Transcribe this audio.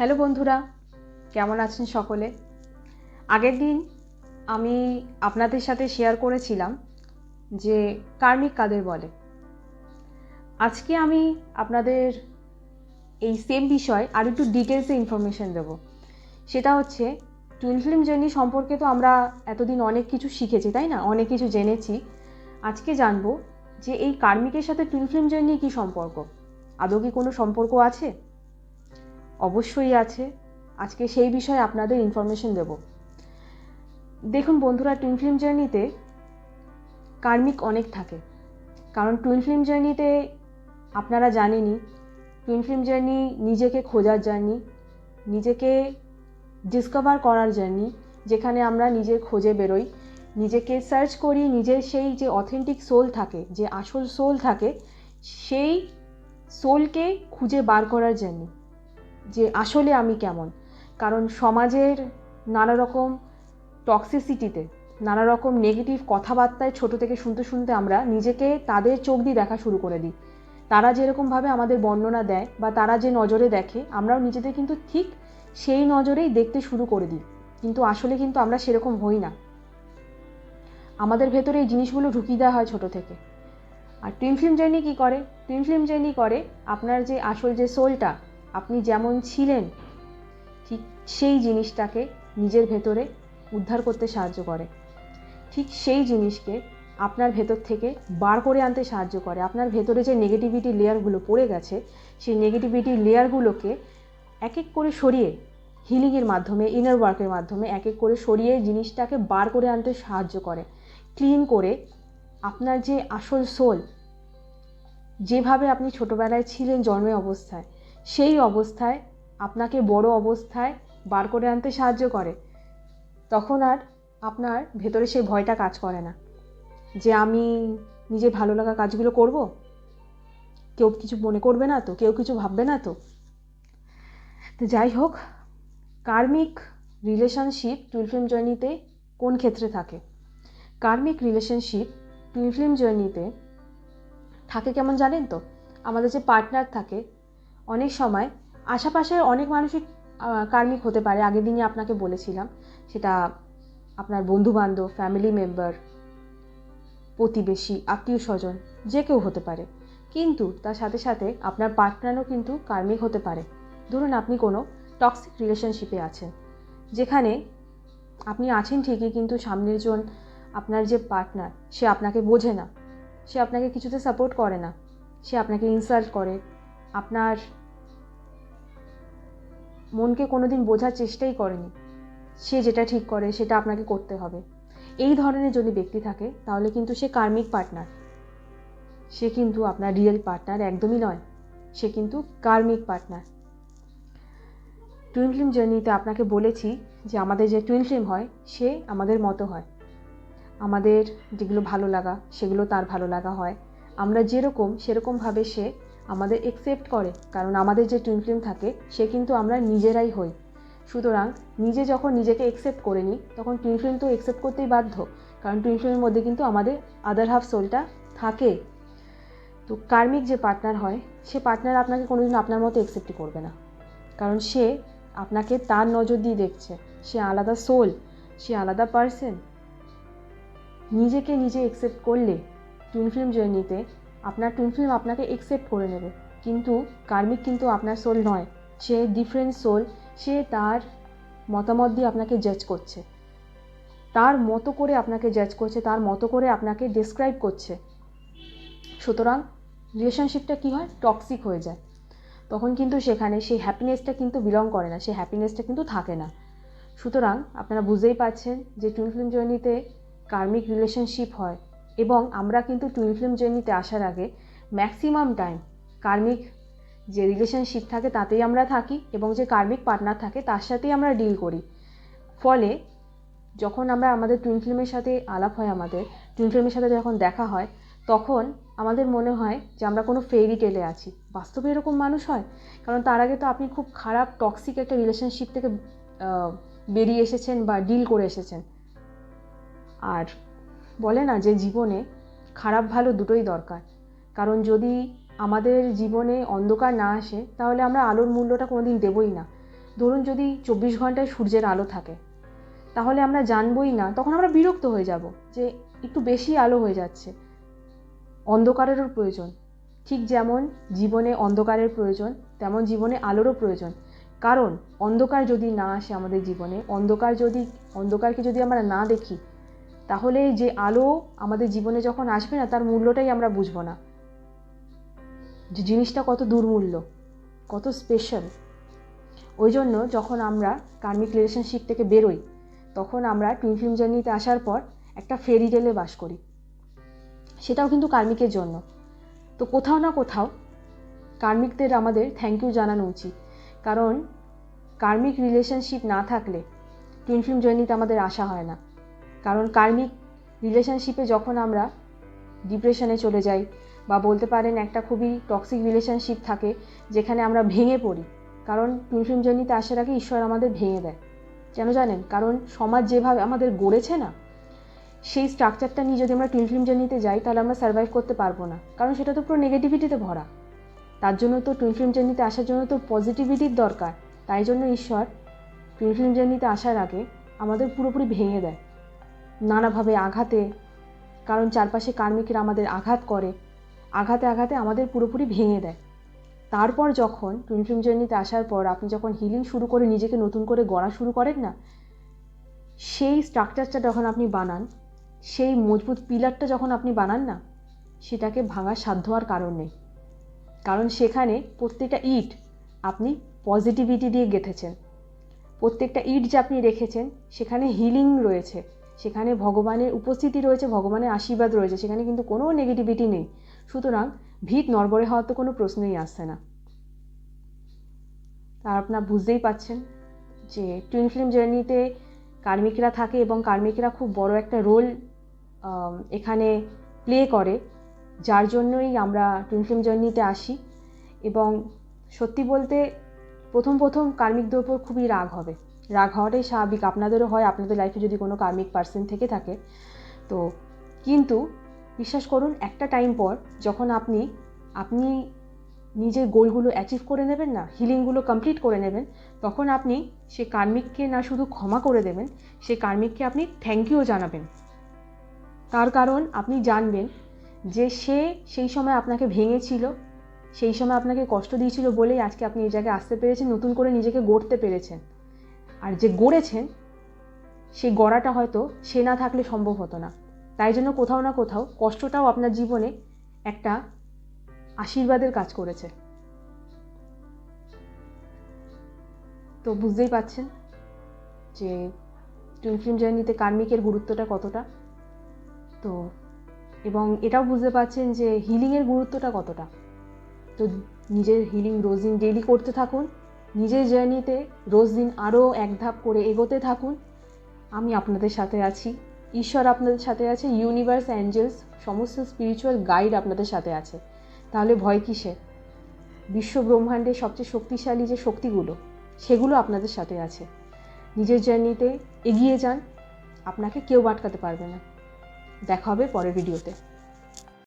Hello বন্ধুরা, কেমন আছেন সকলে? আগের দিন আমি আপনাদের সাথে শেয়ার করেছিলাম যে কার্মিক কাদের বলে। আজকে আমি আপনাদের এই সেম বিষয় আর একটু ডিটেলসে ইনফরমেশন দেব। সেটা হচ্ছে টুইন ফিল্ম জার্নি সম্পর্কে তো আমরা এতদিন অনেক কিছু শিখেছি, তাই না? অনেক কিছু জেনেছি। আজকে জানব যে এই কার্মিকের সাথে টুইন ফিল্ম জার্নি কী সম্পর্ক? আদৌ কি কোনো সম্পর্ক আছে? অবশ্যই আছে। আজকে সেই বিষয়ে আপনাদের ইনফরমেশন দেব। দেখুন বন্ধুরা টুইন ফিল্ম জার্নিতে কার্মিক অনেক থাকে। কারণ টুইন ফিল্ম জার্নিতে আপনারা জানেনই টুইন ফিল্ম জার্নি নিজেকে খোঁজার জার্নি নিজেকে ডিসকভার করার জার্নি যেখানে আমরা নিজের খোঁজে বেরোই, নিজেকে সার্চ করি, নিজের সেই যে অথেন্টিক সোল থাকে, যে আসল সোল থাকে, সেই সোলকে খুঁজে বার করার জার্নি যে আসলে আমি কেমন। কারণ সমাজের নানা রকম টক্সিসিটিতে নানা রকম নেগেটিভ কথাবার্তায় ছোট থেকে শুনতে শুনতে আমরা নিজেকে তাদের চোখ দিয়ে দেখা শুরু করে দিই। তারা যেরকমভাবে আমাদের বর্ণনা দেয় বা তারা যে নজরে দেখে, আমরাও নিজেদের কিন্তু ঠিক সেই নজরেই দেখতে শুরু করে দিই। কিন্তু আসলে কিন্তু আমরা সেরকম হই না। আমাদের ভেতরে এই জিনিসগুলো ঢুকিয়ে দেওয়া হয় ছোট থেকে। আর টুইন ফিল্ম জার্নি কী করে? টুইন ফিল্ম জার্নি করে আপনার যে আসল যে সোলটা আপনি যেমন ছিলেন, ঠিক সেই জিনিসটাকে নিজের ভেতরে উদ্ধার করতে সাহায্য করে। ঠিক সেই জিনিসকে আপনার ভেতর থেকে বার করে আনতে সাহায্য করে। আপনার ভেতরে যে নেগেটিভিটি লেয়ারগুলো পড়ে গেছে, সেই নেগেটিভিটি লেয়ারগুলোকে এক এক করে সরিয়ে হিলিংয়ের মাধ্যমে ইনার ওয়ার্কের মাধ্যমে এক এক করে সরিয়ে জিনিসটাকে বার করে আনতে সাহায্য করে। ক্লিন করে আপনার যে আসল সোল যেভাবে আপনি ছোটোবেলায় ছিলেন জন্মে অবস্থায় সেই অবস্থায়, আপনাকে বড় অবস্থায় বার করে আনতে সাহায্য করে। তখন আর আপনার ভেতরে সেই ভয়টা কাজ করে না। যে আমি নিজে ভালো লাগা কাজগুলো করব? কেউ কিছু মনে করবে না তো? কেউ কিছু ভাববে না তো? তো যাই হোক, কার্মিক রিলেশনশিপ টুইন ফিল্ম জার্নিতে কোন ক্ষেত্রে থাকে? কার্মিক রিলেশনশিপ টুইন ফিল্ম জার্নিতে থাকে কেমন জানেন তো? আমাদের যে পার্টনার থাকে অনেক সময় আশেপাশের অনেক মানুষই কার্মিক হতে পারে। আগের দিনই আপনাকে বলেছিলাম, সেটা আপনার বন্ধুবান্ধব ফ্যামিলি মেম্বার প্রতিবেশী আত্মীয় স্বজন যে কেউ হতে পারে। কিন্তু তার সাথে সাথে আপনার পার্টনারও কিন্তু কার্মিক হতে পারে। ধরুন আপনি কোনো টক্সিক রিলেশনশিপে আছেন, যেখানে আপনি আছেন ঠিকই, কিন্তু সামনের জন আপনার যে পার্টনার সে আপনাকে বোঝে না। সে আপনাকে কিছুতে সাপোর্ট করে না। সে আপনাকে ইনসাল্ট করে। আপনার মনকে কোনো দিন বোঝার চেষ্টাই করেনি। সে যেটা ঠিক করে, সেটা আপনাকে করতে হবে। এই ধরনের যদি ব্যক্তি থাকে, তাহলে কিন্তু সে কার্মিক পার্টনার। সে কিন্তু আপনার রিয়েল পার্টনার একদমই নয়। সে কিন্তু কার্মিক পার্টনার। টুইন ফিল্ম জার্নিতে আপনাকে বলেছি যে আমাদের যে টুইন ফিল্ম হয়, সে আমাদের মতো হয়। আমাদের যেগুলো ভালো লাগা, সেগুলো তার ভালো লাগা হয়। আমরা যেরকম, সেরকমভাবে সে আমাদের একসেপ্ট করে, কারণ আমাদের যে টুইন ফিল্ম থাকে, সে কিন্তু আমরা নিজেরাই হই। সুতরাং নিজে যখন নিজেকে একসেপ্ট করে নিই, তখন টুইন ফিল্ম তো একসেপ্ট করতেই বাধ্য, কারণ টুইন ফিল্মের মধ্যে কিন্তু আমাদের আদার হাফ সোলটা থাকে। তো কার্মিক যে পার্টনার হয়, সে পার্টনার আপনাকে কোনোদিন আপনার মতো একসেপ্টই করবে না। কারণ সে আপনাকে তার নজর দিয়ে দেখছে, সে আলাদা সোল সে আলাদা পার্সন নিজেকে নিজে একসেপ্ট করলে টুইন ফিল্ম জার্নিতে আপনার টুইন ফিল্ম আপনাকে একসেপ্ট করে নেবে। কিন্তু কার্মিক কিন্তু আপনার সোল নয়। সে ডিফারেন্ট সোল সে তার মতামত দিয়ে আপনাকে জাজ করছে। তার মতো করে আপনাকে জাজ করছে, তার মতো করে আপনাকে ডেসক্রাইব করছে। সুতরাং রিলেশনশিপটা কী হয়? টক্সিক হয়ে যায়। তখন কিন্তু সেখানে সেই হ্যাপিনেসটা কিন্তু বিলং করে না, সেই হ্যাপিনেসটা কিন্তু থাকে না। সুতরাং আপনারা বুঝতেই পারছেন যে টুইন ফিল্ম জার্নিতে কার্মিক রিলেশনশিপ হয়। এবং আমরা কিন্তু টুইন ফিল্ম জার্নিতে আসার আগে ম্যাক্সিমাম টাইম কার্মিক যে রিলেশনশিপ থাকে তাতেই আমরা থাকি এবং যে কার্মিক পার্টনার থাকে তার সাথেই আমরা ডিল করি। ফলে যখন আমরা আমাদের টুইন ফিল্মের সাথে আলাপ হয় আমাদের টুইন ফিল্মের সাথে যখন দেখা হয়, তখন আমাদের মনে হয় যে আমরা কোনো ফেরি টেলে আছি। বাস্তবে এরকম মানুষ হয়? কারণ তার আগে তো আপনি খুব খারাপ টক্সিক একটা রিলেশনশিপ থেকে বেরিয়ে এসেছেন বা ডিল করে এসেছেন। আর বলে না যে জীবনে খারাপ ভালো দুটোই দরকার। কারণ যদি আমাদের জীবনে অন্ধকার না আসে, তাহলে আমরা আলোর মূল্যটা কোনো দিন দেবই না। ধরুন যদি চব্বিশ ঘন্টায় সূর্যের আলো থাকে, তাহলে আমরা জানবই না, তখন আমরা বিরক্ত হয়ে যাব যে একটু বেশি আলো হয়ে যাচ্ছে। অন্ধকারেরও প্রয়োজন, ঠিক যেমন জীবনে অন্ধকারের প্রয়োজন, তেমন জীবনে আলোরও প্রয়োজন। কারণ অন্ধকার যদি না আসে আমাদের জীবনে, অন্ধকার যদি, অন্ধকারকে যদি আমরা না দেখি তাহলে যে আলো আমাদের জীবনে যখন আসবে না, তার মূল্যটাই আমরা বুঝব না। যে জিনিসটা কত দুর্মূল্য, কত স্পেশাল ওই জন্য যখন আমরা কার্মিক রিলেশনশিপ থেকে বেরোই, তখন আমরা টুইন ফিল্ম জার্নিতে আসার পর একটা ফেরি টেলে বাস করি। সেটাও কিন্তু কার্মিকের জন্য। তো কোথাও না কোথাও কার্মিকদের আমাদের থ্যাংক ইউ জানানো উচিত। কারণ কার্মিক রিলেশনশিপ না থাকলে টুইন ফিল্ম জার্নিতে আমাদের আসা হয় না। কারণ কার্মিক রিলেশনশিপে যখন আমরা ডিপ্রেশনে চলে যাই বা বলতে পারেন একটা খুবই টক্সিক রিলেশনশিপ থাকে, যেখানে আমরা ভেঙে পড়ি। কারণ টুইন ফিল্ম জার্নিতে আসার আগে ঈশ্বর আমাদের ভেঙে দেয়। কেন জানেন? কারণ সমাজ যেভাবে আমাদের গড়েছে না, সেই স্ট্রাকচারটা নিয়ে যদি আমরা টুইন ফিল্ম জার্নিতে যাই, তাহলে আমরা সার্ভাইভ করতে পারব না। কারণ সেটা তো পুরো নেগেটিভিটিতে ভরা। তার জন্য তো টুইন জার্নিতে আসার জন্য তো পজিটিভিটির দরকার। তাই জন্য ঈশ্বর টুইন ফিল্ম জার্নিতে আসার আগে আমাদের পুরোপুরি ভেঙে দেয়। নানাভাবে আঘাতে, কারণ চারপাশে কার্মিকরা আমাদের আঘাত করে, আঘাতে আঘাতে আমাদের পুরোপুরি ভেঙে দেয়। তারপর যখন ফিল্ম জার্নিতে আসার পর আপনি যখন হিলিং শুরু করে নিজেকে নতুন করে গড়া শুরু করেন না, সেই স্ট্রাকচারটা যখন আপনি বানান, সেই মজবুত পিলারটা যখন আপনি বানান না, সেটাকে ভাঙার সাধ্য আর কারণ নেই। কারণ সেখানে প্রত্যেকটা ইট আপনি পজিটিভিটি দিয়ে গেঁথেছেন। প্রত্যেকটা ইট যে আপনি রেখেছেন, সেখানে হিলিং রয়েছে। সেখানে ভগবানের উপস্থিতি রয়েছে, ভগবানের আশীর্বাদ রয়েছে, সেখানে কিন্তু কোনো নেগেটিভিটি নেই। সুতরাং ভিত নড়বড়ে হওয়ার তো কোনো প্রশ্নই আসছে না। আর আপনার বুঝতেই পাচ্ছেন যে টুইন ফিল্ম জার্নিতে কার্মিকরা থাকে এবং কার্মিকরা খুব বড় একটা রোল এখানে প্লে করে, যার জন্যই আমরা টুইন ফিল্ম জার্নিতে আসি। এবং সত্যি বলতে প্রথম প্রথম কার্মিকদের ওপর খুবই রাগ হবে। রাগ হওয়াটাই স্বাভাবিক। আপনাদেরও হয়, আপনাদের লাইফে যদি কোনো কার্মিক পার্সন থেকে থাকে। তো কিন্তু বিশ্বাস করুন, একটা টাইম পর যখন আপনি আপনি নিজের গোলগুলো অ্যাচিভ করে নেবেন না হিলিংগুলো কমপ্লিট করে নেবেন, তখন আপনি সে কার্মিককে না শুধু ক্ষমা করে দেবেন, সে কার্মিককে আপনি থ্যাংক ইউ জানাবেন। তার কারণ আপনি জানবেন যে সে সেই সময় আপনাকে ভেঙেছিল, সেই সময় আপনাকে কষ্ট দিয়েছিল বলেই আজকে আপনি এই জায়গায় আসতে পেরেছেন, নতুন করে নিজেকে গড়তে পেরেছেন। আর যে গড়েছেন, সেই গড়াটা হয়তো সে না থাকলে সম্ভব হতো না। তাই জন্য কোথাও না কোথাও কষ্টটাও আপনার জীবনে একটা আশীর্বাদের কাজ করেছে। তো বুঝতেই পাচ্ছেন যে টুইন ফিল্ম জার্নিতে কার্মিকের গুরুত্বটা কতটা। তো এবং এটাও বুঝতে পারছেন যে হিলিংয়ের গুরুত্বটা কতটা। তো নিজের হিলিং রোজ দিন ডেইলি করতে থাকুন নিজের জার্নিতে রোজ দিন আরও এক ধাপ করে এগোতে থাকুন। আমি আপনাদের সাথে আছি, ঈশ্বর আপনাদের সাথে আছে ইউনিভার্স অ্যাঞ্জেলস সমস্ত স্পিরিচুয়াল গাইড আপনাদের সাথে আছে। তাহলে ভয় কিসে বিশ্ব ব্রহ্মাণ্ডের সবচেয়ে শক্তিশালী যে শক্তিগুলো, সেগুলো আপনাদের সাথে আছে। নিজের জার্নিতে এগিয়ে যান, আপনাকে কেউ আটকাতে পারবে না। দেখা হবে পরের ভিডিওতে